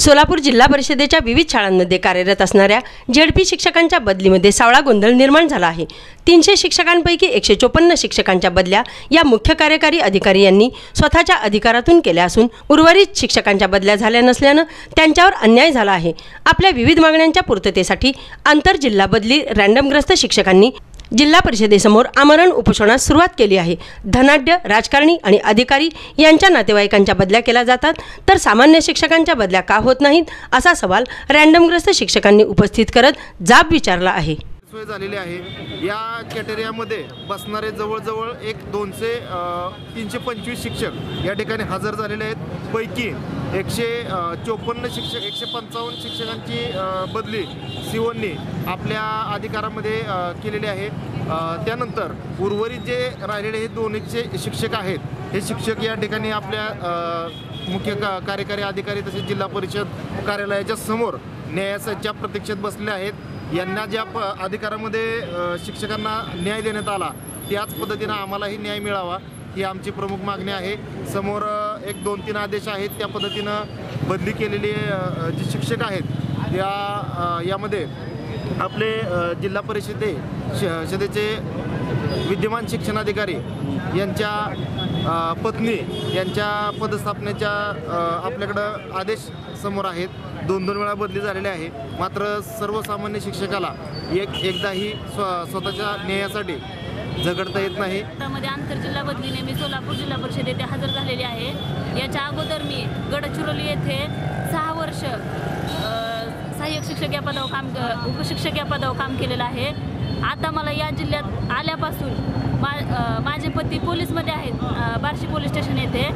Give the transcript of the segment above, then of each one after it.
सोलापूर जिल्हा परिषदेच्या विविध शाळांमध्ये कार्यरत असणाऱ्या झेडपी शिक्षकांच्या बदलीमध्ये सावळा गोंधळ निर्माण झाला आहे. तीनशे शिक्षकांपैकी एकशे चोपन्न शिक्षकांच्या बदल्या या मुख्य कार्यकारी अधिकारी यांनी स्वतःच्या अधिकारातून केल्या असून उर्वरित शिक्षकांच्या बदल्या झाल्या नसल्यानं त्यांच्यावर अन्याय झाला आहे. आपल्या विविध मागण्यांच्या पूर्ततेसाठी आंतरजिल्हा बदली रँडमग्रस्त शिक्षकांनी जिल्हा परिषदेसमोर आमरण उपोषणास सुरुवात केली आहे. धनाढ्य राजकारणी आणि अधिकारी यांच्या नातेवाईकांच्या बदल्या केल्या जातात. तर सामान्य शिक्षकांच्या बदल्या का होत नाहीत असा सवाल रँडमग्रस्त शिक्षकांनी उपस्थित करत जाब विचारला आहे. सोय झालेली आहे. या कॅटेरियामध्ये बसणारे जवळजवळ एक दोनशे तीनशे पंचवीस शिक्षक या ठिकाणी हजर झालेले आहेत. पैकी एकशे चोपन्न शिक्षक एकशे पंचावन्न शिक्षकांची बदली सिओननी आपल्या अधिकारामध्ये केलेली आहे. त्यानंतर उर्वरित जे राहिलेले हे दोन एकशे शिक्षक आहेत हे शिक्षक या ठिकाणी आपल्या मुख्य का कार्यकारी अधिकारी तसेच जिल्हा परिषद कार्यालयाच्या समोर न्यायाच्या प्रतीक्षेत बसले आहेत. यांना ज्या प अधिकारामध्ये शिक्षकांना न्याय देण्यात आला त्याच पद्धतीनं आम्हालाही न्याय मिळावा. ही आमची प्रमुख मागणी आहे. समोर एक दोन तीन आदेश आहेत. त्या पद्धतीनं बदली केलेली जे शिक्षक आहेत या यामध्ये आपले जिल्हा परिषदे श शदेचे विद्यमान शिक्षणाधिकारी यांच्या पत्नी यांच्या पदस्थापनेच्या आपल्याकडं आदेश समोर आहेत. दोन दोन वेळा बदली झालेली आहे. मात्र सर्वसामान्य शिक्षकाला एक एकदाही स्व स्वतःच्या न्यायासाठी झगडता येत नाही. मध्ये आंतरजिल्हा बदलीने मी सोलापूर जिल्हा परिषद येथे हजर झालेली आहे. याच्या अगोदर मी गडचिरोली येथे सहा वर्ष सहाय्यक शिक्षक या पदावर काम उपशिक्षक या पदावर काम केलेलं आहे. आता मला या जिल्ह्यात आल्यापासून मा माझे पती पोलीसमध्ये आहेत बार्शी पोलीस स्टेशन येथे.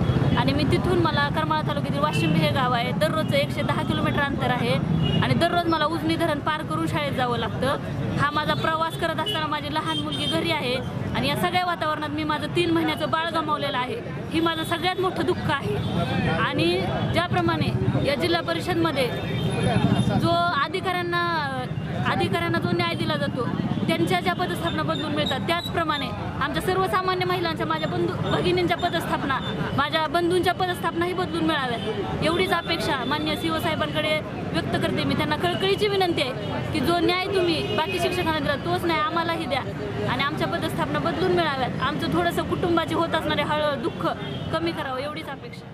तिथून मला करमाळा तालुक्यातील वाशिम हे गाव आहे. दररोजचं एकशे दहा किलोमीटर अंतर आहे. आणि दररोज मला उजनी धरण पार करून शाळेत जावं लागतं. हा माझा प्रवास करत असताना माझी लहान मुलगी घरी आहे. आणि या सगळ्या वातावरणात मी माझं तीन महिन्याचं बाळ गमावलेलं आहे. ही माझं सगळ्यात मोठं दुःख आहे. आणि ज्याप्रमाणे या जिल्हा परिषदमध्ये जो अधिकाऱ्यांना अधिकाऱ्यांना जो न्याय दिला जातो त्यांच्या ज्या पदस्थापना बदलून मिळतात त्याचप्रमाणे आमच्या सर्वसामान्य महिलांच्या माझ्या बंधू भगिनींच्या पदस्थापना माझ्या बंधूंच्या पदस्थापनाही बदलून मिळाव्यात. एवढीच अपेक्षा मान्य सी साहेबांकडे व्यक्त करते मी. त्यांना कळकळीची विनंती आहे की जो न्याय तुम्ही बाकी शिक्षकांना दिला तोच न्याय आम्हालाही द्या. आणि आमच्या पदस्थापना बदलून मिळाव्यात. आमचं थोडंसं कुटुंबाची होत असणारे हळ दुःख कमी करावं एवढीच अपेक्षा.